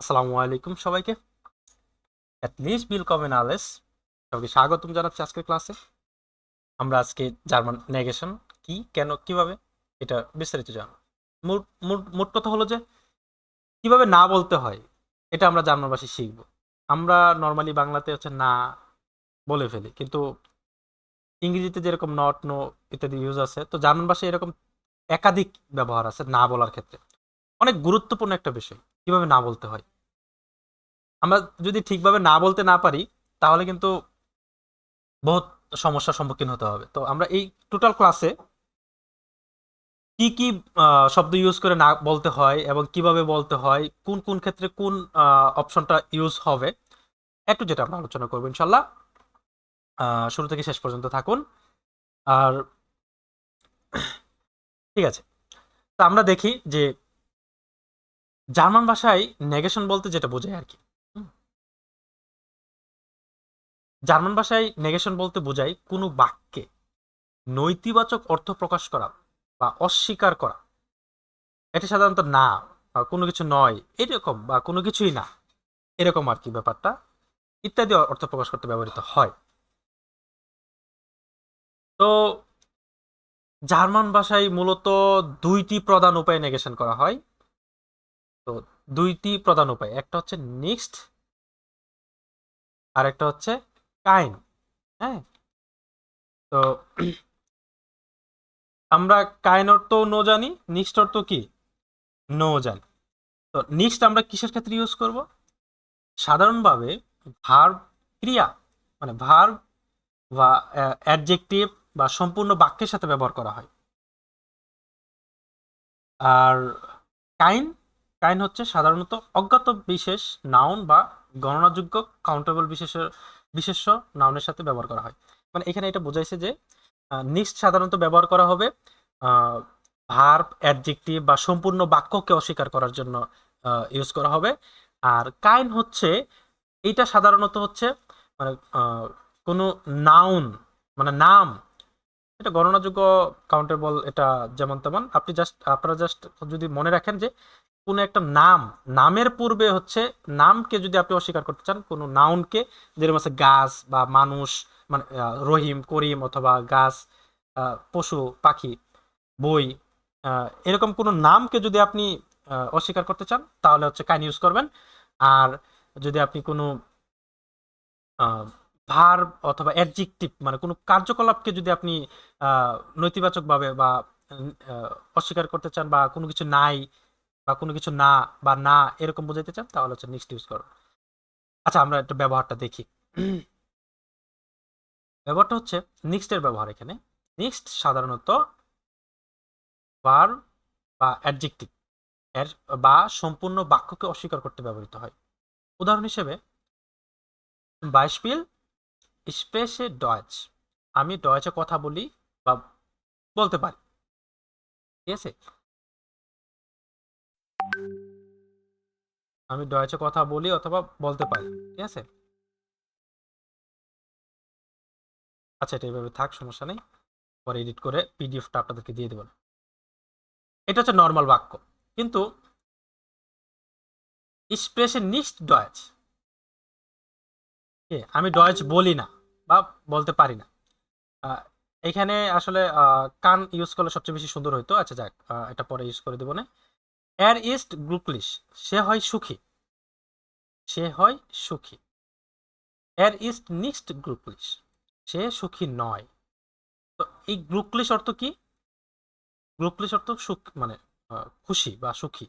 আসসালামু আলাইকুম সবাইকে। অ্যাটলিস্ট বিল কমেন আলেস সবাইকে স্বাগতম জানাচ্ছি আজকের ক্লাসে। আমরা আজকে জার্মান নেগেশন, কি, কেন, কীভাবে, এটা বিস্তারিত জানব। মোট কথা হলো যে, কীভাবে না বলতে হয়, এটা আমরা জার্মান ভাষায় শিখব। আমরা নর্মালি বাংলাতে হচ্ছে না বলে ফেলি, কিন্তু ইংরেজিতে যেরকম নট নো ইত্যাদি ইউজ আছে, তো জার্মান ভাষায় এরকম একাধিক ব্যবহার আছে না বলার ক্ষেত্রে। অনেক গুরুত্বপূর্ণ একটা বিষয়। কীভাবে না বলতে হয়? আমরা যদি ঠিকভাবে না বলতে না পারি, তাহলে কিন্তু বহুত সমস্যার সম্মুখীন হতে হবে। তো আমরা এই টোটাল ক্লাসে কি কি শব্দ ইউজ করে না বলতে হয় এবং কীভাবে বলতে হয়, কোন কোন ক্ষেত্রে কোন অপশনটা ইউজ হবে, একটু যেটা আমরা আলোচনা করব ইনশাল্লাহ। শুরু থেকে শেষ পর্যন্ত থাকুন। আর ঠিক আছে। তো আমরা দেখি যে জার্মান ভাষায় নেগেশন বলতে যেটা বোঝায় আর কি। জার্মান ভাষায় নেগেশন বলতে বোঝায় কোনো বাক্যে নৈতিবাচক অর্থ প্রকাশ করা বা অস্বীকার করা। এটা সাধারণত না বা কোনো কিছু নয়, এরকম বা কোনো কিছুই না, এরকম আর কি ব্যাপারটা, ইত্যাদি অর্থ প্রকাশ করতে ব্যবহৃত হয়। তো জার্মান ভাষায় মূলত দুইটি প্রধান উপায়ে নেগেশন করা হয়। তো দুইটি প্রধান উপায়, একটা হচ্ছে নেক্সট আর একটা হচ্ছে কাইন হ্যাঁ? তো আমরা কাইন অর্থ নো জানি নিক্সট অর্থ কি? নো জানি। তো নিক্সট আমরা কিসের ক্ষেত্রে ইউজ করব? সাধারণভাবে ভার্ব ক্রিয়া মানে ভার্ব বা অ্যাডজেক্টিভ বা সম্পূর্ণ বাক্যের সাথে ব্যবহার করা হয়। আর কাইন কাইন হচ্ছে সাধারণত অজ্ঞাত বিশেষ নাউন বা গণনাযোগ্য কাউন্টেবল বিশেষের বিশেষ্য নাউনের সাথে ব্যবহার করা হয়। মানে এখানে এটা বোঝাইছে যে নিক্সট সাধারণত ব্যবহার করা হবে ভার্ব অ্যাডজেক্টিভ বা সম্পূর্ণ বাক্যকে অস্বীকার করার জন্য ইউজ করা হবে। আর কাইন হচ্ছে, এটা সাধারণত হচ্ছে মানে কোনো নাউন মানে নাম এটা গণনাযোগ্য কাউন্টেবল এটা যেমন তেমন। আপনি জাস্ট আপনারা জাস্ট যদি মনে রাখেন যে কোনো একটা নাম, নামের পূর্বে হচ্ছে নামকে যদি আপনি অস্বীকার করতে চান, কোনো নাউনকে যেরকম আছে গাছ বা মানুষ মানে রহিম, করিম অথবা গাছ পশু, পাখি, বই এরকম কোনো নামকে যদি আপনি অস্বীকার করতে চান, তাহলে হচ্ছে কাইন ইউজ করবেন। আর যদি আপনি কোনো ভার্ব অথবা অ্যাডজেক্টিভ মানে কোনো কার্যকলাপকে যদি আপনি নৈতিবাচকভাবে বা অস্বীকার করতে চান বা কোনো কিছু নাই বা কোনো কিছু না বা না এরকম বোঝাইতে চান, তাহলে হচ্ছে নেক্সট ইউজ করো। আচ্ছা আমরা একটা ব্যবহারটা দেখি। ব্যবহারটা হচ্ছে নেক্সটের ব্যবহার এখানে। নেক্সট সাধারণত বা অ্যাডজেক্টিভ এর বা সম্পূর্ণ বাক্যকে অস্বীকার করতে ব্যবহৃত হয়। উদাহরণ হিসেবে বাইশপিল স্পেসে ডয়েচ আমি ডয়েচে কথা বলি বা বলতে পারি। ঠিক আছে? আমি ডয়েচে কথা বলি অথবা বলতে পারি। ঠিক আছে? আচ্ছা এটা এভাবে থাক, সমস্যা নেই। পরে এডিট করে পিডিএফটা আপনাদেরকে দিয়ে দেবেন এটা হচ্ছে নর্মাল বাক্য। কিন্তু স্প্রেশে নিস্ট ডয়েচ আমি ডয়েচ বলি না বা বলতে পারি না। এখানে আসলে কান ইউজ করলে সবচেয়ে বেশি সুন্দর হইতো। আচ্ছা যাক এটা পরে ইউজ করে দেবো না। এর ইস্ট গ্লুকলিশ সে হয় সুখী। সে হয় সুখী। এর ইস্ট নিক্সট গ্লুকলিশ সে সুখী নয়। তো এই গ্লুকলিশ অর্থ কি? গ্লুকলিশ অর্থ সুখ মানে খুশি বা সুখী।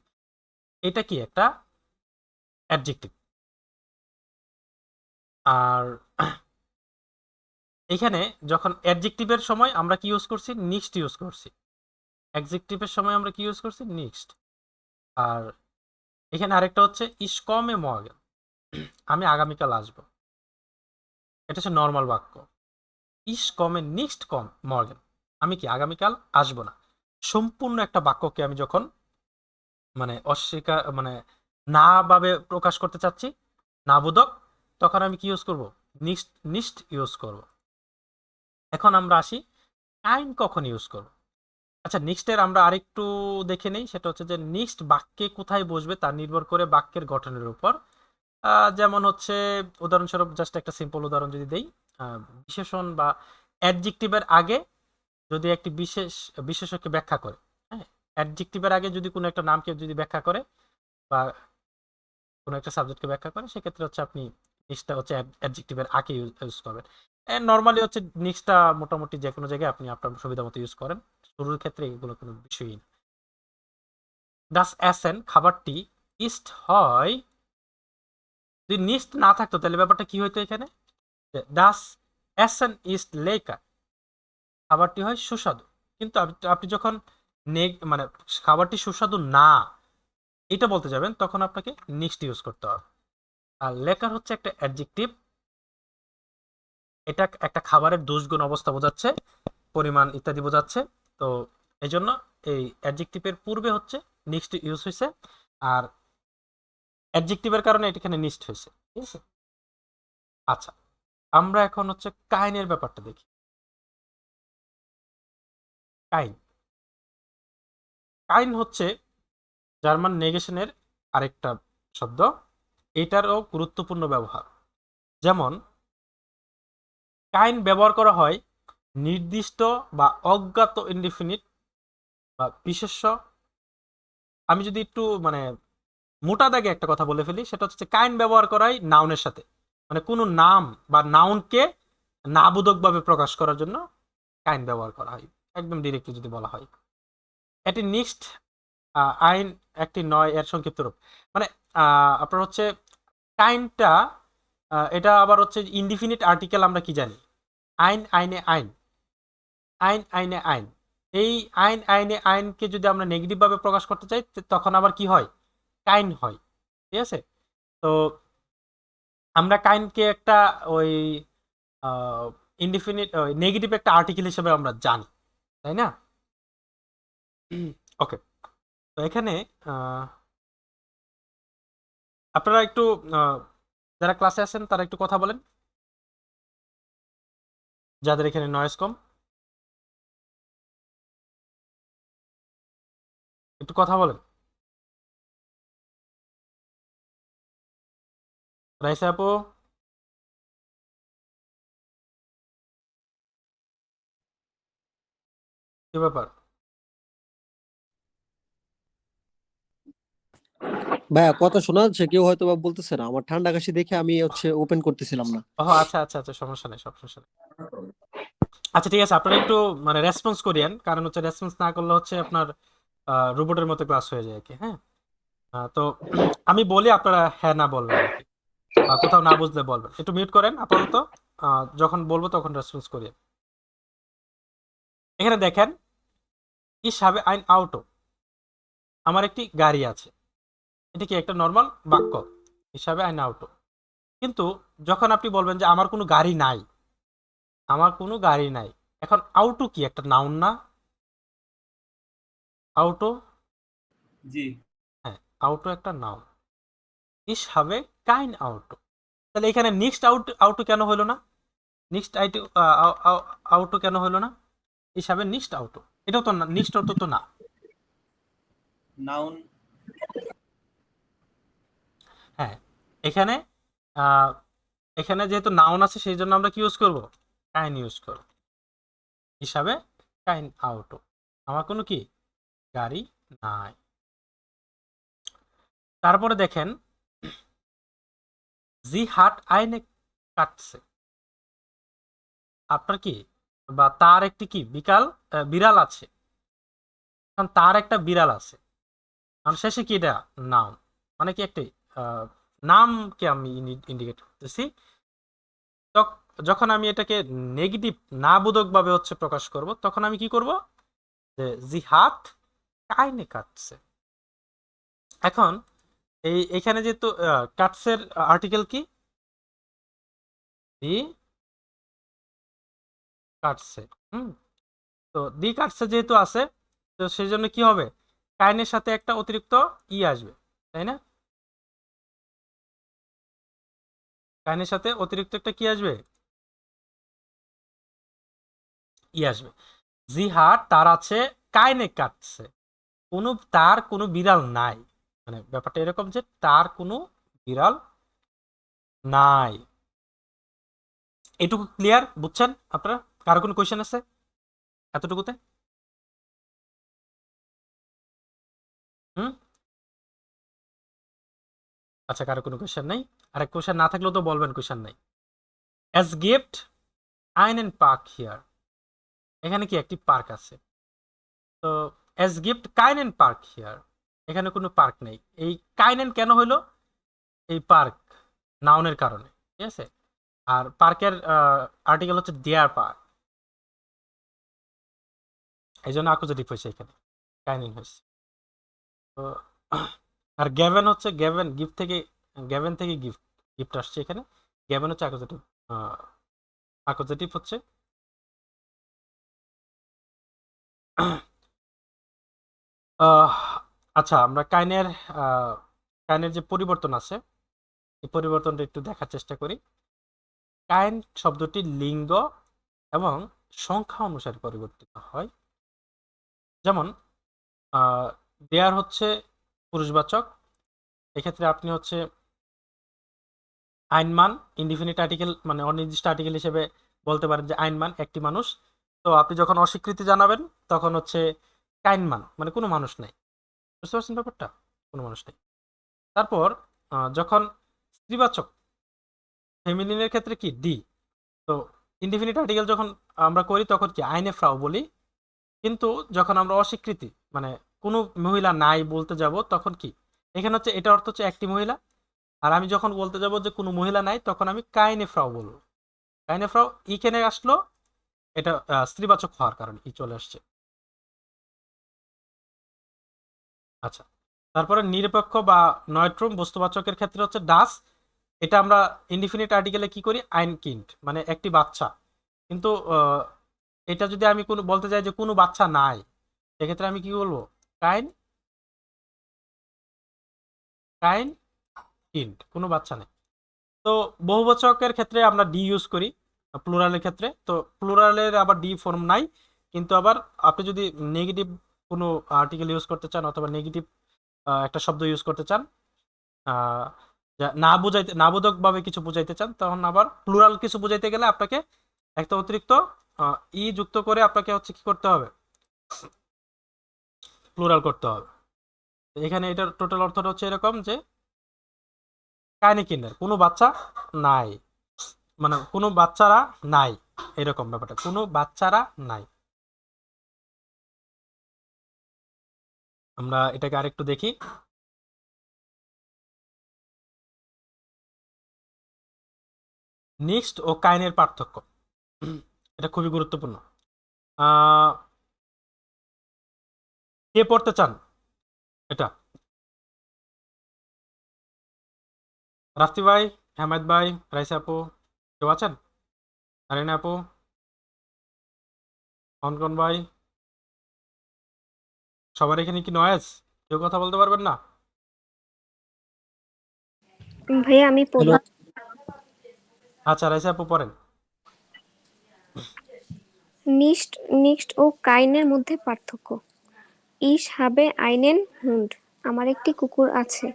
এটা কি একটা অ্যাডজেক্টিভ? আর এখানে যখন অ্যাডজেক্টিভের সময় আমরা কি ইউজ করছি? নিক্সট ইউজ করছি। অ্যাডজেক্টিভের সময় আমরা কি ইউজ করছি? নিক্সট আর এখানে আরেকটা হচ্ছে ইসকমে মর্গেন আমি আগামীকাল আসব। এটা হচ্ছে নর্মাল বাক্য। ইস কমে নিক্সট কম মর্গেন আমি কি আগামীকাল আসব না? সম্পূর্ণ একটা বাক্যকে আমি যখন মানে অস্বীকার মানে না ভাবে প্রকাশ করতে চাচ্ছি, না বোধক তখন আমি কি ইউজ করব? নিক্সট নিস্ট ইউজ করব। এখন আমরা আসি কাইন কখন ইউজ করব? আচ্ছা নেক্সটের আমরা আরেকটু দেখে নেই, সেটা হচ্ছে যে নেক্সট বাক্যে কোথায় বসবে তা নির্ভর করে বাক্যের গঠনের উপর। যেমন হচ্ছে, উদাহরণস্বরূপ জাস্ট একটা সিম্পল উদাহরণ যদি দেই বিশেষণ বা অ্যাডজেক্টিভের আগে যদি একটি বিশেষ বিশেষকে ব্যাখ্যা করে হ্যাঁ? অ্যাডজেক্টিভের আগে যদি কোনো একটা নামকে যদি ব্যাখ্যা করে বা কোনো একটা সাবজেক্টকে ব্যাখ্যা করে, সেক্ষেত্রে হচ্ছে আপনি নেক্সটটা হচ্ছে অ্যাডজেক্টিভের আগে ইউজ করবেন। নর্মালি হচ্ছে নেক্সটটা মোটামুটি যে কোনো জায়গায় আপনি আপনার সুবিধা মতো ইউজ করেন। শুরুর ক্ষেত্রে এগুলো কোনো বিষয়ই না। ডাস অ্যাসেন খাবারটি ইস্ট হয়? যদি নিস্ট না থাকতো তাহলে ব্যাপারটা কি হইতো এখানে? ডাস অ্যাসেন ইস্ট লেকার খাবারটি হয় সুস্বাদু। কিন্তু আপনি যখন নেগ মানে খাবারটি সুস্বাদু না, এটা বলতে যাবেন, তখন আপনাকে নিক্সট ইউজ করতে হবে। আর লেকার হচ্ছে একটা অ্যাডজেক্টিভ। এটা একটা খাবারের দোষগুণ অবস্থা বোঝাচ্ছে, পরিমাণ ইত্যাদি বোঝাচ্ছে। তো এই জন্য এই অ্যাডজেক্টিভের পূর্বে হচ্ছে নিক্সট ইউজ হয়েছে আর অ্যাডজেক্টিভের কারণে এটা এখানে নিস্ট হয়েছে ঠিক আছে? আচ্ছা আমরা এখন হচ্ছে কাইনের ব্যাপারটা দেখি। কাইন। কাইন হচ্ছে জার্মান নেগেশনের আরেকটা শব্দ। এটারও গুরুত্বপূর্ণ ব্যবহার। যেমন, কাইন ব্যবহার করা হয় নির্দিষ্ট বা অজ্ঞাত ইনডিফিনিট বা বিশেষ্য। আমি যদি একটু মানে মোটা দাগে একটা কথা বলে ফেলি, সেটা হচ্ছে কাইন ব্যবহার করাই নাউনের সাথে। মানে কোনো নাম বা নাউনকে নাবোধকভাবে প্রকাশ করার জন্য কাইন ব্যবহার করা হয়। একদম ডিরেক্টলি যদি বলা হয়। এটি নেক্সট আইন একটি নয় এর সংক্ষিপ্ত রূপ। মানে আপনার হচ্ছে কাইনটা এটা আবার হচ্ছে ইনডিফিনিট আর্টিকেল আমরা কি জানি? আইন, আইনে আইন। আইন, আইনে আইন। এই আইন, আইনে আইনকে যদি আমরা নেগেটিভ ভাবে প্রকাশ করতে চাই তখন আবার কি হয়? কাইন হয়। ঠিক আছে? তো আমরা কাইনকে একটা ওই ইনডিফিনিট নেগেটিভ একটা আর্টিকেল হিসেবে আমরা জানি। তাই না? ওকে তো এখানে আপনারা একটু যারা ক্লাসে আছেন, তারা একটু কথা বলেন। যাদের এখানে নয়েস কম। একটু কথা বলেন। রাইসা আপু। কি ব্যাপার? ভাইয়া কথা শোনা যাচ্ছে কেউ হয়তো বা বলতেছে না। আমার ঠান্ডা কাশি দেখে আমি হচ্ছে ওপেন করতেছিলাম না। ও আচ্ছা আচ্ছা আচ্ছা সমস্যা নেই সব সমস্যা আচ্ছা ঠিক আছে, আপনারা একটু মানে রেসপন্স করিয়েন। কারণ হচ্ছে রেসপন্স না করলে হচ্ছে আপনার রোবটের মতো ক্লাস হয়ে যায় কি হ্যাঁ? তো আমি বলি আপনারা হ্যাঁ না বলবেন আর কোথাও না বুঝলে বলবেন। একটু মিউট করেন আপাতত। যখন বলব তখন রেসপন্স করিয়েন। এখানে দেখেন ইস হবে আইন আউটো। আমার একটি গাড়ি আছে। এটা কি একটা নর্মাল বাক্য? হিসাবে আইন আউটো কিন্তু যখন আপনি বলবেন যে আমার কোনো গাড়ি নাই আমার কোনো গাড়ি নাই এখন আউটো কি? একটা নাউন না? আউটো জি। হ্যাঁ আউটো একটা নাউন ইস হবে কাইন আউটো তাহলে এখানে নেক্সট আউট আউটো কেন হলো না? নেক্সট আইটো আউটো কেন হলো না? হিসাবে নেক্সট আউটো এটাও তো না নেক্সট আউটো তো না। নাউন হ্যাঁ এখানে এখানে যেহেতু নাউন আছে সেই জন্য আমরা কি ইউজ করব? কাইন ইউজ করব। হিসাবে কাইন আউটো আমার কোনো কি? গাড়ি নাই। তারপরে দেখেন, জি হাট আইনে কাটছে। আপনার কি? বা তার একটি কি? বিকাল বিড়াল আছে। কারণ তার একটা বিড়াল আছে। কারণ শেষে কি এটা? নাউন মানে কি একটি নামকে আমি ইন্ডিকেট করতেছি। যখন আমি এটাকে নেগেটিভ না বোধকভাবে হচ্ছে প্রকাশ করব, তখন আমি কি করব? যে জিহাদ কাইনে কাটছে। এখন এই, এখানে যেহেতু কাটসের আর্টিকেল কি? দি কাটছে হুম। তো দি কাটছে যেহেতু আছে, তো সেই জন্য কি হবে? কাইনের সাথে একটা অতিরিক্ত ই আসবে, তাই না? কাইনের সাথে অতিরিক্ত একটা কি আসবে? ই আসবে। জিহাদ তার আছে, কাইনে কাটছে। কোনো, তার কোনো বিড়াল নাই। মানে ব্যাপারটা এরকম যে তার কোনো বিড়াল নাই। এটুকু ক্লিয়ার বুঝছেন আপনারা? কারও কোনো কোয়েশ্চেন আছে এতটুকুতে? হুম? আচ্ছা কারও কোনো কোয়েশ্চেন নাই। আর কোয়েশ্চেন না থাকলেও তো বলবেন কোয়েশ্চেন নাই। As gift in and park here এখানে কি একটি পার্ক আছে? তো as gift kind and park here এখানে কোনো পার্ক নেই। এই কাইনেন কেন হলো এই পার্ক নাউনের কারণে। ঠিক আছে? আর পার্কের আর্টিকেল হচ্ছে ডিয়ার পার্ক এই জন্য আকুজেটিভ হয়েছে এখানে। কাইনিন হয়েছে। তো আর গ্যাভেন হচ্ছে গ্যাভেন গিফট থেকে গ্যাভেন থেকে গিফট গিফট আসছে এখানে। গ্যাভেন হচ্ছে আকুজেটিভ আকুজেটিভ হচ্ছে। আচ্ছা আমরা কাইনের কাইনের যে পরিবর্তন আছে, এই পরিবর্তনটা একটু দেখার চেষ্টা করি। কাইন শব্দটি লিঙ্গ এবং সংখ্যা অনুসারে পরিবর্তিত হয়। যেমন দেয়ার হচ্ছে পুরুষবাচক। এক্ষেত্রে আপনি হচ্ছে আইনমান ইনডিফিনিট আর্টিকেল মানে অনির্দিষ্ট আর্টিকেল হিসেবে বলতে পারেন যে আইনমান একটি মানুষ। তো আপনি যখন অস্বীকৃতি জানাবেন, তখন হচ্ছে কাইনমান মানে কোনো মানুষ নেই। বুঝতে পারছেন ব্যাপারটা? কোনো মানুষ নেই। তারপর যখন স্ত্রীবাচক ফেমিনিনের ক্ষেত্রে কি? ডি তো ইনডিফিনিট আর্টিকেল যখন আমরা করি, তখন কি? আইনে ফ্রাও বলি। কিন্তু যখন আমরা অস্বীকৃতি মানে কোনো মহিলা নাই বলতে যাব, তখন কি? এখানে হচ্ছে, এটা অর্থ হচ্ছে একটি মহিলা। আর আমি যখন বলতে যাব যে কোনো মহিলা নাই, তখন আমি কাইনে ফ্রাও বলব। কাইনে ফ্রাও ইখানে আসলো, এটা স্ত্রীবাচক হওয়ার কারণে ই চলে আসছে। আচ্ছা তারপরে নিরপেক্ষ বা নয়ট্রুম বস্তুবাচকের ক্ষেত্রে হচ্ছে ডাস এটা আমরা ইনডিফিনিট আর্টিকেলে কি করি? আইন কিন্ড মানে একটি বাচ্চা। কিন্তু এটা যদি আমি কোনো, বলতে চাই যে কোনো বাচ্চা নাই, সেক্ষেত্রে আমি কি বলব? কাইন কাইন কিন্ড কোনো বাচ্চা নেই। তো বহুবচকের ক্ষেত্রে আমরা ডি ইউজ করি প্লুরালের ক্ষেত্রে। তো প্লুরালের আবার ডি ফর্ম নাই, কিন্তু আবার আপনি যদি নেগেটিভ কোনো আর্টিকেল ইউজ করতে চান অথবা নেগেটিভ একটা শব্দ ইউজ করতে চান না বুঝাইতে না বোধকভাবে কিছু বুঝাইতে চান, তখন আবার প্লুরাল কিছু বুঝাইতে গেলে আপনাকে একটা অতিরিক্ত ই যুক্ত করে আপনাকে হচ্ছে কি করতে হবে? প্লুরাল করতে হবে। এখানে এটার টোটাল অর্থটা হচ্ছে এরকম যে কাইনিকিনের কোনো বাচ্চা নাই। মানে কোনো বাচ্চারা নাই, এরকম ব্যাপারটা, কোনো বাচ্চারা নাই। আমরা এটাকে আরেকটু দেখি। নিক্সট ও কাইনের পার্থক্য। এটা খুবই গুরুত্বপূর্ণ। কে পড়তে চান? এটা। রাফতি ভাই হেমায়ত ভাই রাইসা আপু কেউ আছেন? আরিনা আপু কনকন ভাই। সবার এখানে কি নয়েজ কেউ কথা বলতে পারবেন না? ভাইয়া আমি আচ্ছা রাইসা আপু পড়েন। নিস্ট নিক্সট ও কাইনের মধ্যে পার্থক্য। ইস হাবে আইনেন হুন্ড, আমার একটি কুকুর আছে।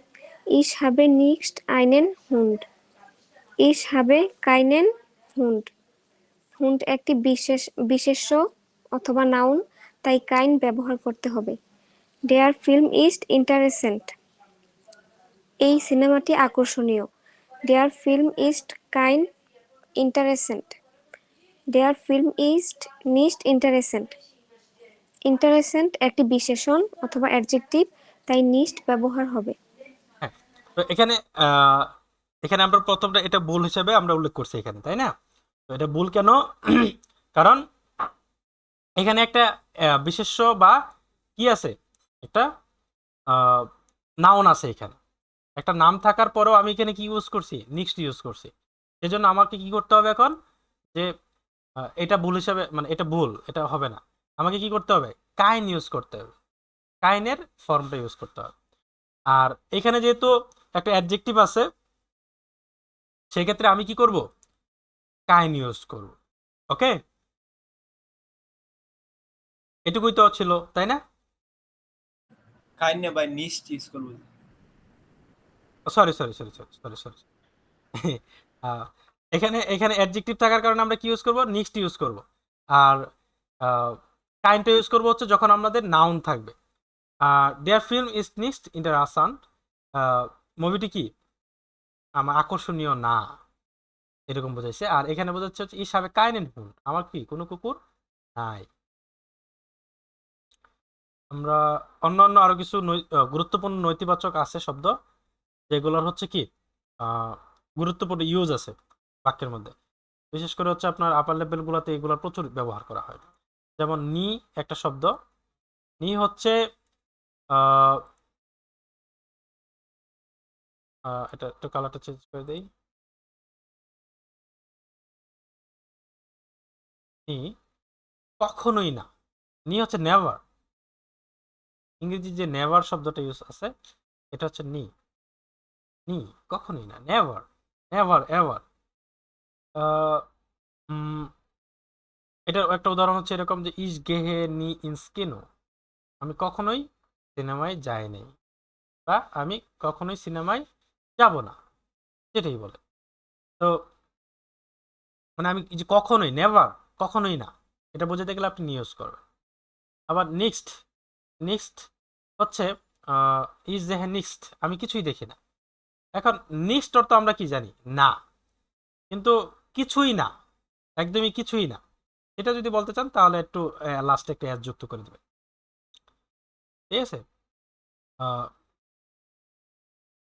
ইস হাবে নিক্সট আইনেন হুন্ড, ইস হাবে কাইনেন হুন্ড। হুন্ড একটি বিশেষ, বিশেষ্য অথবা নাউন, তাই কাইন ব্যবহার করতে হবে। There film is interesting. এই সিনেমাটি আকর্ষণীয়। Dare film is kind ইন্টারেসেন্ট। There film is least interesting. Interesting একটি বিশেষণ অথবা অ্যাডজেক্টিভ তাই নিস্ট ব্যবহার হবে। হ্যাঁ তো এখানে এখানে আমরা প্রথমটা এটা ভুল হিসেবে আমরা উল্লেখ করছি এখানে তাই না? তো এটা ভুল কেন? কারণ এখানে একটা আহ, বিশেষ্য বা কি আছে? একটা নাউন আছে এখানে। একটা নাম থাকার পরেও আমি এখানে কি ইউজ করছি? নিক্সট ইউজ করছি। সেজন্য আমাকে কি করতে হবে এখন? যে এটা ভুল হিসাবে মানে এটা ভুল এটা হবে না। আমাকে কি করতে হবে? কাইন ইউজ করতে হবে। কাইনের ফর্মটা ইউজ করতে হবে। আর এখানে যেহেতু একটা অ্যাডজেক্টিভ আছে সেক্ষেত্রে আমি কি করব? কাইন ইউজ করব। ওকে? এটুকুই তো ছিল তাই না? কাইন্ডে বাই নিস্ট ইউজ করব। Sorry sorry sorry sorry sorry sorry এখানে এখানে অ্যাডজেক্টিভ থাকার কারণে আমরা কি ইউজ করব? নিক্সট ইউজ করব। আর কাইন্ডটা ইউজ করব হচ্ছে যখন আমাদের নাউন থাকবে। There film is next interesting মুভিটি কি? আমার আকর্ষণীয় না। এরকম বোঝাইছে। আর এখানে বোঝাচ্ছে হচ্ছে হিসাবে কাইনেন হুন আমার কি, কোনো কুকুর? নাই। আমরা অন্যান্য আরও কিছু গুরুত্বপূর্ণ নৈতিবাচক আছে শব্দ, যেগুলোর হচ্ছে কি গুরুত্বপূর্ণ ইউজ আছে বাক্যের মধ্যে। বিশেষ করে হচ্ছে আপনার আপার লেভেলগুলোতে এগুলোর প্রচুর ব্যবহার করা হয়। যেমন নি একটা শব্দ। নি হচ্ছে এটা একটু কালারটা চেঞ্জ করে দেই। নি কখনোই না। নি হচ্ছে নেভার ইংরেজি যে নেভার শব্দটা ইউজ আছে, এটা হচ্ছে নি। নি কখনোই না। নেভার নেভার এভার এটার একটা উদাহরণ হচ্ছে এরকম যে ইস গেহে নি ইনস্কিনো। আমি কখনোই সিনেমায় যাই নাই বা আমি কখনোই সিনেমায় যাব না, সেটাই বলে। তো মানে আমি যে কখনোই নেভার কখনোই না, এটা বোঝাতে গেলে আপনি নিউজ করবেন। আবার নেক্সট নেক্সট হচ্ছে ইজ দেহে নেক্সট আমি কিছুই দেখি না। এখন নেক্সট অর্থ আমরা কি জানি? না। কিন্তু কিছুই না, একদমই কিছুই না। এটা যদি বলতে চান, তাহলে একটু লাস্টে একটা অ্যাড যুক্ত করে দেবে ঠিক আছে?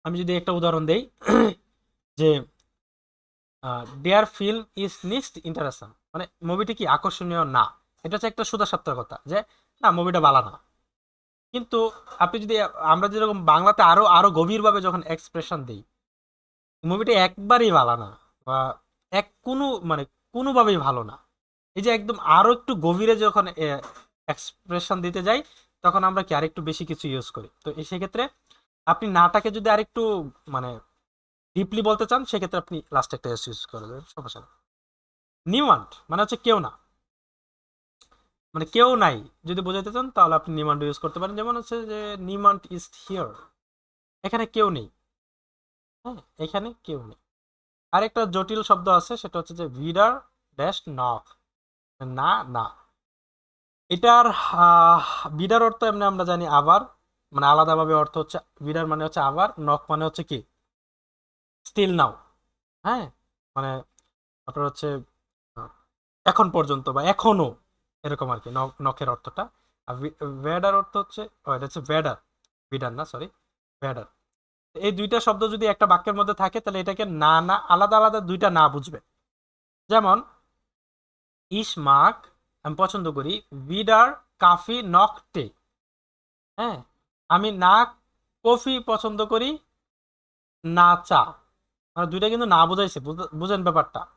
আমি যদি একটা উদাহরণ দেই, যে there film is nicest interesting. মানে মুভিটি কি আকর্ষণীয়? না। এটা হচ্ছে একটা সুদা সত্য কথা, যে, না, মুভিটা ভালো না। কিন্তু আপনি যদি, আমরা যেরকম বাংলাতে আরও আরও গভীরভাবে যখন এক্সপ্রেশন দিই, মুভিটা একবারই ভালো না, বা এক কোনো মানে কোনোভাবেই ভালো না। এই যে একদম আরও একটু গভীরে যখন এক্সপ্রেশন দিতে যাই, তখন আমরা কি আরেকটু বেশি কিছু ইউজ করি। তো সেক্ষেত্রে আপনি নাটাকে যদি আরেকটু মানে ডিপলি বলতে চান, সেক্ষেত্রে আপনি লাস্ট একটা এস ইউজ করে দেবেন, সমস্যা নেই। নিমান্ড মানে হচ্ছে কেউ না। মানে কেউ নাই, যদি বোঝাতে চান, তাহলে আপনি নিমান্ড ইউজ করতে পারেন। যেমন হচ্ছে যে নিমান্ড ইজ হিয়ার এখানে কেউ নেই। হ্যাঁ এখানে কেউ নেই। আরেকটা জটিল শব্দ আছে, সেটা হচ্ছে যে ভিডার ড্যাশ নক না না। এটার বিডার অর্থ এমনি আমরা জানি আবার। মানে আলাদাভাবে অর্থ হচ্ছে বিডার মানে হচ্ছে আবার নক মানে হচ্ছে কি? স্টিল নাও হ্যাঁ? মানে আপনার হচ্ছে এখন পর্যন্ত বা এখনও, এরকম আর কি নখের অর্থটা। আর ভ্যাডার অর্থ হচ্ছে এটা হচ্ছে ভ্যাডার বিডার না সরি ভ্যাডার এই দুইটা শব্দ যদি একটা বাক্যের মধ্যে থাকে, তাহলে এটাকে না না, আলাদা আলাদা দুইটা না বুঝবে। যেমন ইস মাক, আমি পছন্দ করি। বিডার কাফি নক টে। হ্যাঁ আমি না কফি পছন্দ করি, না চা। মানে দুইটা কিন্তু না বোঝাইছে, বুঝ- বুঝেন ব্যাপারটা।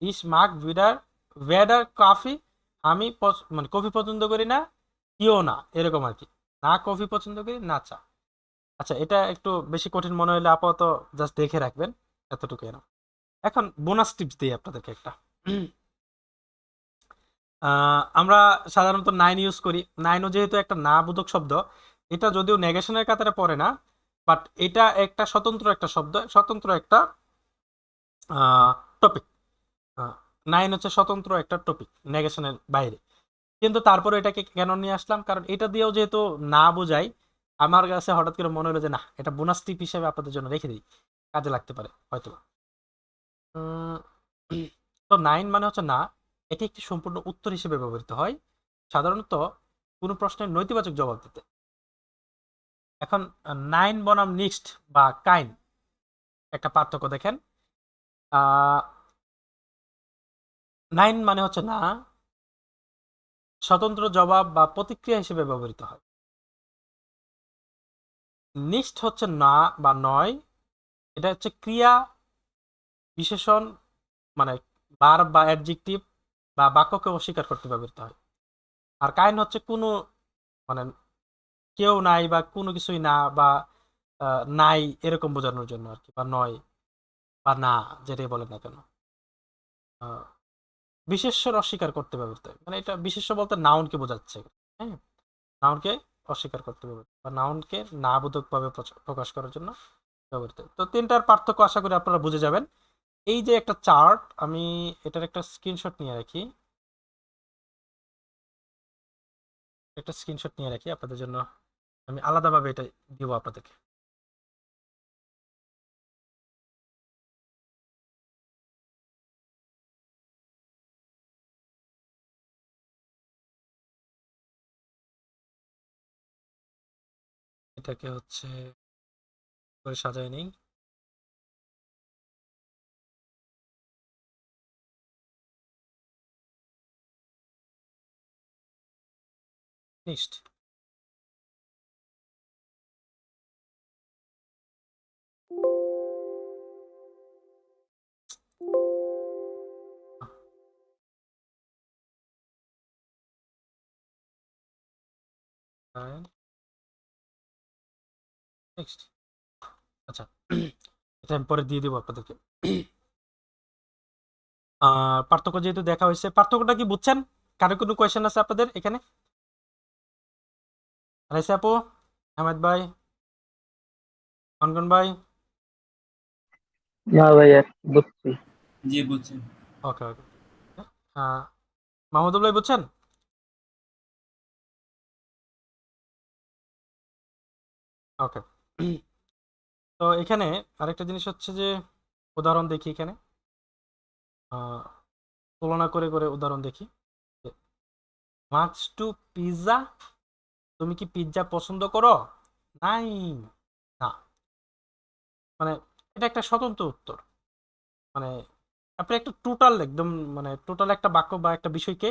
ইস মাক বিডার ভেডার কফি আমি মানে কফি পছন্দ করি না কিও না, এরকম আর কি। না কফি পছন্দ করি, না চা। আচ্ছা এটা একটু বেশি কঠিন মনে হলে আপাতত জাস্ট দেখে রাখবেন এতটুকু এখন বোনাস টিপস দিই আপনাদেরকে একটা। আমরা সাধারণত নাইন ইউজ করি। নাইনও যেহেতু একটা না বোধক শব্দ, এটা যদিও নেগেশনের কাতারে পড়ে না বাট এটা একটা স্বতন্ত্র একটা শব্দ, স্বতন্ত্র একটা টপিক নাইন হচ্ছে স্বতন্ত্র একটা টপিক নেগেশনের বাইরে। কিন্তু তারপরে এটাকে কেন নিয়ে আসলাম? কারণ এটা দিয়েও যেহেতু না বোঝাই, আমার কাছে হঠাৎ করে মনে হলো যে, না, এটা বোনাস টিপ হিসেবে আপনাদের জন্য রেখে দিই। কাজে লাগতে পারে হয়তো তো নাইন মানে হচ্ছে না এটি একটি সম্পূর্ণ উত্তর হিসেবে ব্যবহৃত হয়, সাধারণত কোনো প্রশ্নের নৈতিবাচক জবাব দিতে। এখন নাইন বনাম নিক্সট বা কাইন, একটা পার্থক্য দেখেন। নাইন মানে হচ্ছে না, স্বতন্ত্র জবাব বা প্রতিক্রিয়া হিসেবে ব্যবহৃত হয়। নিক্সট হচ্ছে না বা নয়, এটা হচ্ছে ক্রিয়া, বিশেষণ মানে বার বা অ্যাডজেক্টিভ বা বাক্যকে অস্বীকার করতে ব্যবহৃত হয় আর কাইন হচ্ছে কোনো মানে কেউ নাই বা কোনো কিছুই না বা নাই এরকম বোঝানোর জন্য আর কি বা নয় বা না যেটাই বলেন না কেন। আহ, বিশেষ্যর অস্বীকার করতে ব্যবহৃত হয় মানে এটা বিশেষ্য বলতে নাউনকে বোঝাচ্ছে। হ্যাঁ? নাউনকে অস্বীকার করতে ব্যবহৃত বা নাউনকে না বোধকভাবে প্রকাশ করার জন্য ব্যবহৃত। তো তিনটার পার্থক্য আশা করি আপনারা বুঝে যাবেন। এই যে একটা চার্ট, আমি এটার একটা স্ক্রিনশট নিয়ে রাখি। একটা স্ক্রিনশট নিয়ে রাখি আপনাদের জন্য। আমি আলাদাভাবে এটা দিব আপনাদেরকে। এটাকে হচ্ছে, করে সাজায় নেই। নেক্সট নেক্সট আচ্ছা আমি পরে দিয়ে দিব আপনাদেরকে। পার্থক্য যেহেতু দেখা হয়েছে, পার্থক্যটা কি বুঝছেন? কারও কোনো কোয়েশ্চেন আছে আপনাদের এখানে? রাইসা আপু আহমেদ ভাই অনগন ভাই। না ভাইয়া বুঝছি। জি বুঝছি। ওকে ওকে। মাহমুদুল ভাই বুঝছেন? ওকে। তো এখানে আরেকটা জিনিস হচ্ছে যে উদাহরণ দেখি এখানে। আহ, তুলনা করে করে উদাহরণ দেখি। মার্কস টু পিৎজা তুমি কি পিৎজা পছন্দ করো? নাই। না। মানে এটা একটা স্বতন্ত্র উত্তর। মানে আপনি একটা টোটাল একদম মানে টোটাল একটা বাক্য বা একটা বিষয়কে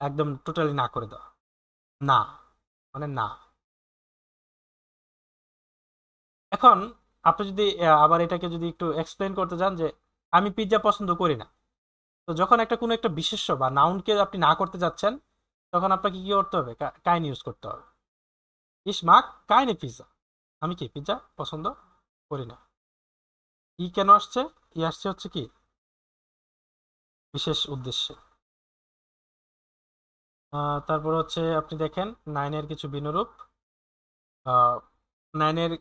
একদম টোটালি না করে দেওয়া না। মানে না। এখন আপনি যদি আবার এটাকে যদি একটু এক্সপ্লেন করতে চান যে আমি পিৎজা পছন্দ করি না। তো যখন একটা কোনো একটা বিশেষ্য বা নাউনকে আপনি না করতে যাচ্ছেন, তখন আপনাকে কি করতে হবে? কাইন ইউজ করতে হবে। ইস মাক কাইনে পিৎজা আমি কি পিৎজা পছন্দ করি না। ই কেন আসছে? ই আসছে হচ্ছে কি? বিশেষ উদ্দেশ্যে। তারপর হচ্ছে আপনি দেখেন নাইনের কিছু বিনরূপ নাইনের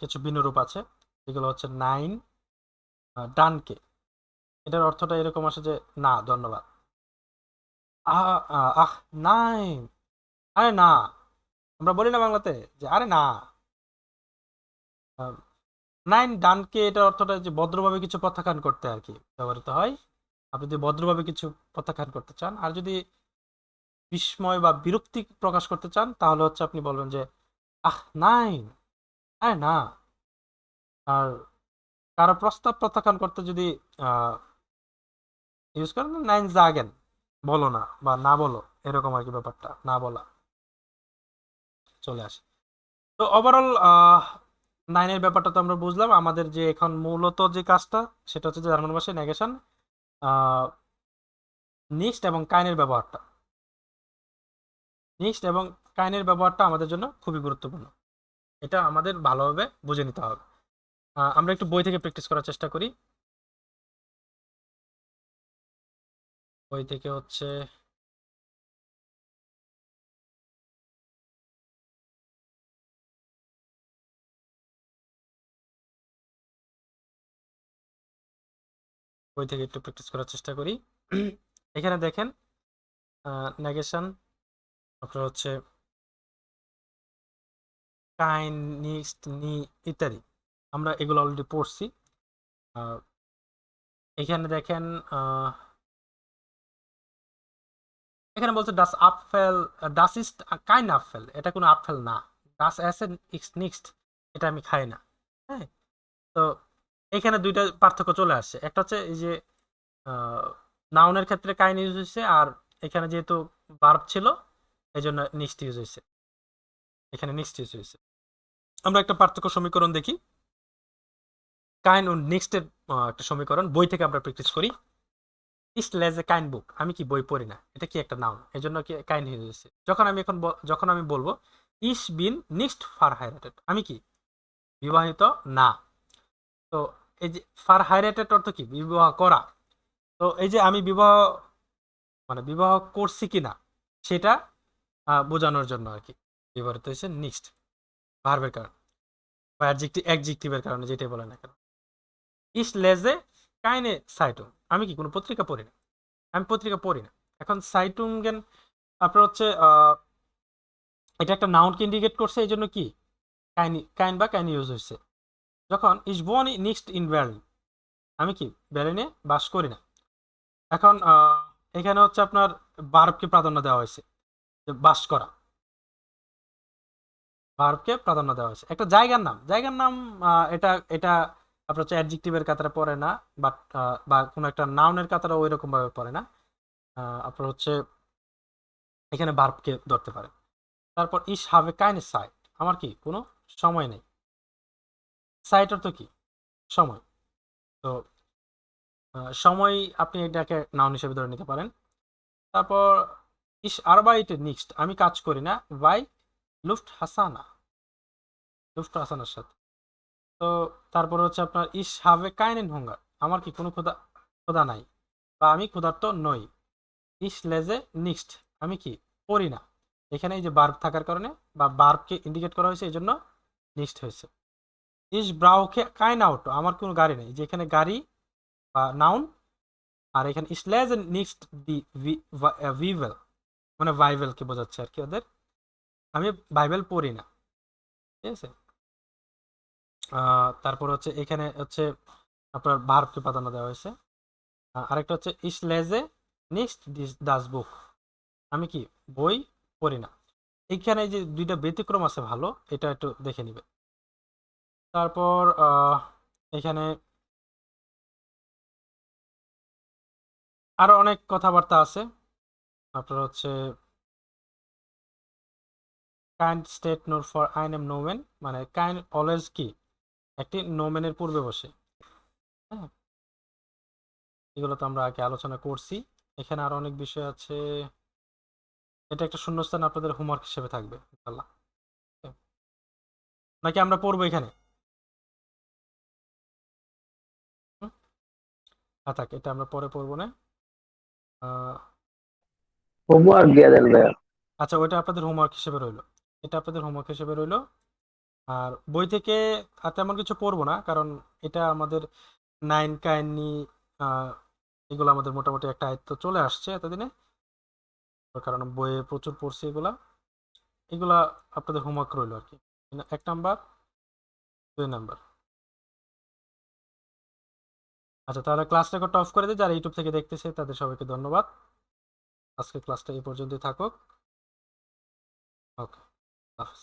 কিছু বিনরূপ আছে। এগুলো হচ্ছে নাইন ডানকে। এটার অর্থটা এরকম আসে যে না ধন্যবাদ। আহ, আহ নাইন। আরে না। আমরা বলি না বাংলাতে যে, আরে না। নাইন ডানকে এটার অর্থটা যে ভদ্রভাবে কিছু প্রত্যাখ্যান করতে আর কি ব্যবহৃত হয়। আপনি যদি ভদ্রভাবে কিছু প্রত্যাখ্যান করতে চান, আর যদি বিস্ময় বা বিরক্তি প্রকাশ করতে চান, তাহলে হচ্ছে আপনি বলবেন যে, আহ, নাইন, আরে না। আর কারও প্রস্তাব প্রত্যাখ্যান করতে যদি ইউজ করেন, নাইন জাগেন, বলো না বা না বলো, এরকম আর কি ব্যাপারটা, না বলা। চলে আসে। তো ওভারঅল নাইনের ব্যাপারটা তো আমরা বুঝলাম। আমাদের যে এখন মূলত যে কাজটা, সেটা হচ্ছে জার্মান ভাষায় নেগেশন নেক্সট এবং কাইনের ব্যবহারটা। নেক্সট এবং কাইনের ব্যবহারটা আমাদের জন্য খুবই গুরুত্বপূর্ণ। এটা আমাদের ভালোভাবে বুঝে নিতে হবে। আমরা একটু বই থেকে প্র্যাকটিস করার চেষ্টা করি। বই থেকে হচ্ছে বই থেকে একটু প্র্যাকটিস করার চেষ্টা করি। এখানে দেখেন নেগেশন আপনার হচ্ছে কাইন নিক্সট নি, ইত্যাদি। আমরা এগুলো অলরেডি পড়ছি। এখানে দেখেন এখানে বলছে ডাস আপফেল ডাস ইস্ট কাইন আপফেল এটা কোনো আপফেল না। ডাস অ্যাসেন ইক্স নিক্সট এটা আমি খাই না। হ্যাঁ? তো এখানে দুইটা পার্থক্য চলে আসছে একটা হচ্ছে এই যে নাউনের ক্ষেত্রে কাইন ইউজ হয়েছে আর এখানে যেহেতু বার্ব ছিল এই জন্য নিক্সট ইউজ হয়েছে। এখানে নিক্সট ইউজ হয়েছে। আমরা একটা পার্থক্য সমীকরণ দেখি। কাইন ও নেক্সটের একটা সমীকরণ। বই থেকে আমরা প্র্যাকটিস করি। ইস্ট লেজ এ কাইন বুক আমি কি বই পড়ি না? এটা কি একটা নাউন এই জন্য কি কাইন হয়ে যাচ্ছে যখন আমি এখন যখন আমি বলব ইস বিন নিক্সট ফার হাইরেটেড আমি কি? বিবাহিত? না। তো এই যে ফার হাইরেটেড অর্থ কি? বিবাহ করা। তো এই যে আমি বিবাহ মানে বিবাহ করছি কিনা, সেটা বোঝানোর জন্য আর কি। ব্যবহৃত হয়েছে নেক্সট ভার্বের কারণে বা অ্যাডজেক্টিভ অ্যাডজেক্টিভের কারণে যেটাই বলে না কেন। ইস লেজে কাইনে সাইটুং আমি কি কোনো পত্রিকা পড়ি না? আমি পত্রিকা পড়ি না। এখন সাইটুং গেন আপনার হচ্ছে এটা একটা নাউনকে ইন্ডিকেট করছে এই জন্য কি? কাইনি কাইন বা কাইনি ইউজ হয়েছে। যখন ইস বন নিক্সট ইন ব্যার্লিন আমি কি ব্যার্লিনে বাস করি না? এখন এখানে হচ্ছে আপনার বার্বকে প্রাধান্য দেওয়া হয়েছে বাস করা। ভার্বকে প্রাধান্য দেওয়া হয়েছে। একটা জায়গার নাম জায়গার নাম এটা এটা আপনার হচ্ছে অ্যাডজেক্টিভের কাতারে পড়ে না বাট বা কোনো একটা নাউনের কাতারে ওই রকম ভাবে পড়ে না। আপনার হচ্ছে এখানে ভার্বকে ধরতে পারে। তারপর ইস হাভে কাইনে সাইট, আমার কি কোনো সময় নেই। সাইট অর্থ কি? সময়। তো সময় আপনি এটাকে নাউন হিসেবে ধরে নিতে পারেন। তারপর, ইস আরবাইটে নিক্সট আমি কাজ করি না। বাই লুফট হাসানা লুফট হাসানার সাথে। তো, তারপর হচ্ছে আপনার, ইস, হাভে কাইনেন হুঙ্গার। আমার কি কোনো ক্ষুদা ক্ষুদা নাই? বা আমি ক্ষুধার্ত নই। ইস, লেজে নিক্সট আমি কি পড়ি না? এখানে এই যে বার্ব থাকার কারণে বা বার্বকে ইন্ডিকেট করা হয়েছে, এই জন্য নিক্সট হয়েছে। ইস ব্রাউকে কাইন আউট আমার কোনো গাড়ি নেই। যেখানে গাড়ি বা নাউন আর এখানে ইস লেজে নিক্সট দি ভিভেল। মানে ভাইভেলকে বোঝাচ্ছে আর কি ওদের। আমি বাইবেল পড়ি না। ঠিক আছে? তারপর হচ্ছে এখানে হচ্ছে আপনার ভার্বকে প্রাধান্য দেওয়া হয়েছে। আরেকটা হচ্ছে ইস লেজে নেক্সট দাস বুক। আমি কি বই পড়ি না। এখানে যে দুইটা ব্যতিক্রম আছে ভালো, এটা একটু দেখে নিবে। তারপর এখানে আরও অনেক কথাবার্তা আছে। আপনার হচ্ছে kind state note for I am নোমেন মানে কাইন্ড অলওয়েজ কি? একটি নোমেনের পূর্বে বসে। হ্যাঁ। এগুলো তো আমরা আগে আলোচনা করছি। এখানে আরও অনেক বিষয় আছে। এটা একটা শূন্যস্থান আপনাদের হোমওয়ার্ক হিসেবে থাকবে ইনশাল্লাহ নাকি আমরা পড়ব এখানে? হ্যাঁ থাক এটা আমরা পরে পড়ব না। হোমওয়ার্ক দিয়ে দেন ভাইয়া। আচ্ছা ওইটা আপনাদের হোমওয়ার্ক হিসেবে রইল। এটা আপনাদের হোমওয়ার্ক হিসেবে রইল। আর বই থেকে আর তেমন কিছু পড়ব না কারণ এটা আমাদের নাইন কাহিনী এগুলো আমাদের মোটামুটি একটা আয়ত্ত চলে আসছে এতদিনে। কারণ বইয়ে প্রচুর পড়ছে এগুলা। এগুলা আপনাদের হোমওয়ার্ক রইল আর কি। এক নাম্বার দুই নাম্বার। আচ্ছা তাহলে ক্লাস রেকর্ডটা অফ করে দিই, যারা ইউটিউব থেকে দেখতেছে, তাদের সবাইকে ধন্যবাদ। আজকে ক্লাসটা এই পর্যন্তই থাকুক। ওকে হাফেজ।